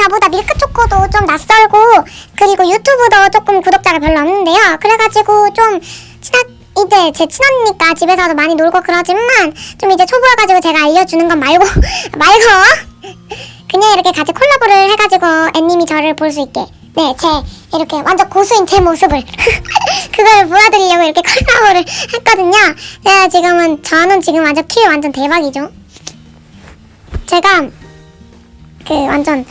좀 낯설고 그리고 유튜브도 조금 구독자가 별로 없는데요. 그래가지고 좀 친한 이제 제 친언니까 집에서도 많이 놀고 그러지만 좀 이제 초보여가지고 제가 알려주는 건 말고 말고 그냥 이렇게 같이 콜라보를 해가지고 앤님이 저를 볼 수 있게 네 제 이렇게 완전 고수인 제 모습을 그걸 보여드리려고 이렇게 콜라보를 했거든요. 제가 지금은 저는 지금 완전 키 완전 대박이죠. 제가 그 완전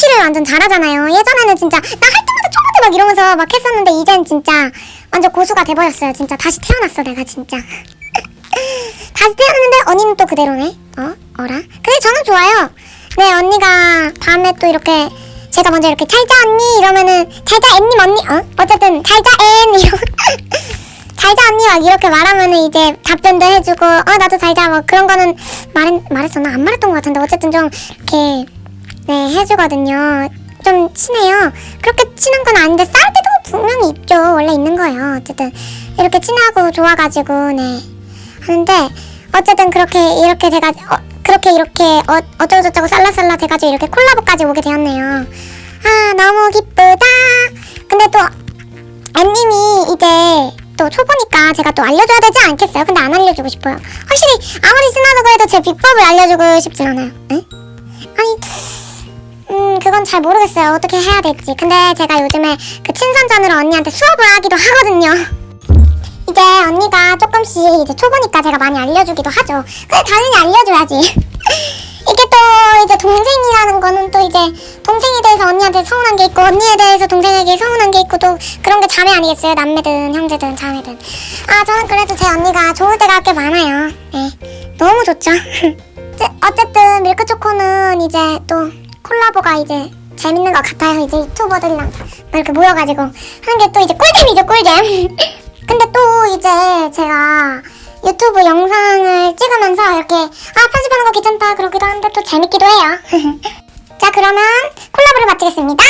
키를 완전 잘하잖아요. 예전에는 진짜 나 할 때마다 초보대 막 이러면서 막 했었는데 이젠 진짜 완전 고수가 돼버렸어요. 진짜 다시 태어났어 내가 진짜. 다시 태어났는데 언니는 또 그대로네. 어? 어라? 근데 저는 좋아요. 네 언니가 밤에 또 이렇게 제가 먼저 이렇게 잘자 언니 이러면은 잘자 앤님 언니 어? 어쨌든 잘자 앤 이러 잘자 언니 막 이렇게 말하면은 이제 답변도 해주고 어 나도 잘자 뭐 그런 거는 말 말했었나 안 말했던 것 같은데 어쨌든 좀 이렇게 네 해주거든요. 좀 친해요. 그렇게 친한 건 아닌데 싸울 때도 분명히 있죠. 원래 있는 거예요. 어쨌든 이렇게 친하고 좋아가지고 네 하는데 어쨌든 그렇게 이렇게 돼가 어, 그렇게 이렇게 어, 어쩌고저쩌고 살라살라 돼가지고 이렇게 콜라보까지 오게 되었네요. 아 너무 기쁘다. 근데 또 앤님이 이제 또 초보니까 제가 또 알려줘야 되지 않겠어요? 근데 안 알려주고 싶어요. 확실히 아무리 친하다고 해도 제 비법을 알려주고 싶진 않아요. 에? 아니 음 그건 잘 모르겠어요. 어떻게 해야 될지. 근데 제가 요즘에 그 친선전으로 언니한테 수업을 하기도 하거든요. 이제 언니가 조금씩 이제 초보니까 제가 많이 알려주기도 하죠. 근데 당연히 알려줘야지. 이게 또 이제 동생이라는 거는 또 이제 동생에 대해서 언니한테 서운한 게 있고 언니에 대해서 동생에게 서운한 게 있고 또 그런 게 자매 아니겠어요? 남매든 형제든 자매든. 아 저는 그래도 제 언니가 좋을 때가 꽤 많아요. 네, 너무 좋죠. 어쨌든 밀크 초코는 이제 또 콜라보가 이제 재밌는 것 같아요. 이제 유튜버들이랑 막 이렇게 모여가지고 하는 게 또 이제 꿀잼이죠 꿀잼. 근데 또 이제 제가 유튜브 영상을 찍으면서 이렇게 아 편집하는 거 귀찮다 그러기도 하는데 또 재밌기도 해요. 자 그러면 콜라보를 마치겠습니다.